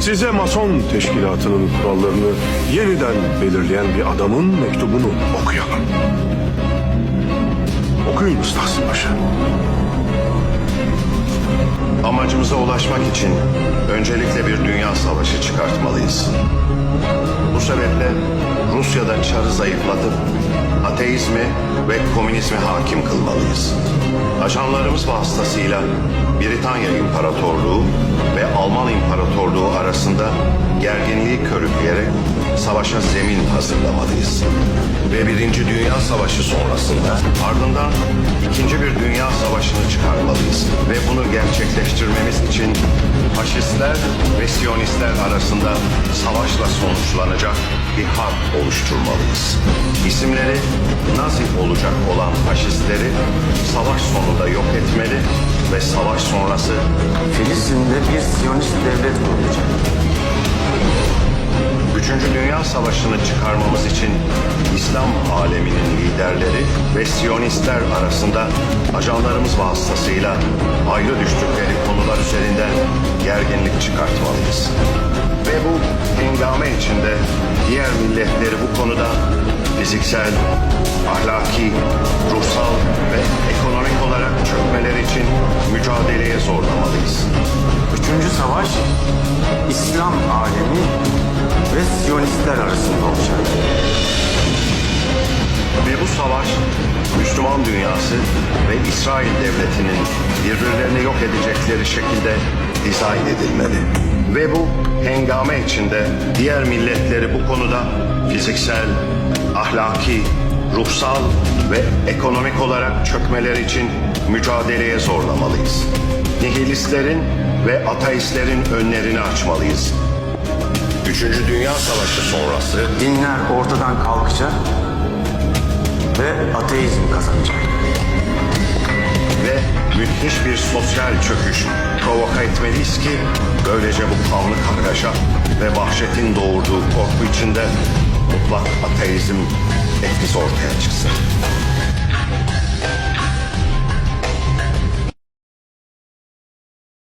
Size Mason Teşkilatı'nın kurallarını yeniden belirleyen bir adamın mektubunu okuyalım. Okuyun Tahsin Paşa. Amacımıza ulaşmak için öncelikle bir dünya savaşı çıkartmalıyız. Bu sebeple Rusya'da çarı zayıflatıp ateizmi ve komünizmi hakim kılmalıyız. Ajanlarımız vasıtasıyla Britanya İmparatorluğu İmparatorluğu arasında gerginliği körükleyerek savaşa zemin hazırlamalıyız. Ve Birinci Dünya Savaşı sonrasında ardından ikinci bir dünya savaşını çıkarmalıyız. Ve bunu gerçekleştirmemiz için faşistler ve siyonistler arasında savaşla sonuçlanacak bir harp oluşturmalıyız. İsimleri Nazi olacak olan faşistleri savaş sonunda yok etmeli savaş sonrası Filistin'de bir Siyonist devlet kurulacak. Üçüncü Dünya Savaşı'nı çıkarmamız için İslam aleminin liderleri ve Siyonistler arasında ajanlarımız vasıtasıyla ayrı düştükleri konular üzerinden gerginlik çıkartmalıyız. Ve bu hengame içinde diğer milletleri bu konuda fiziksel, ahlaki, ruhsal ve İslam alemi ve Siyonistler arasında olacak. Ve bu savaş Müslüman dünyası ve İsrail devletinin birbirlerini yok edecekleri şekilde dizayn edilmeli. Ve bu hengame içinde diğer milletleri bu konuda fiziksel, ahlaki, ruhsal ve ekonomik olarak çökmeleri için mücadeleye zorlamalıyız. Nihilistlerin ve ateistlerin önlerini açmalıyız. Üçüncü Dünya Savaşı sonrası Dinler ortadan kalkacak ve ateizm kazanacak. ve müthiş bir sosyal çöküş provoka etmeliyiz ki böylece bu kanlı kargaşa ve vahşetin doğurduğu korku içinde mutlak ateizm etkisi ortaya çıksın.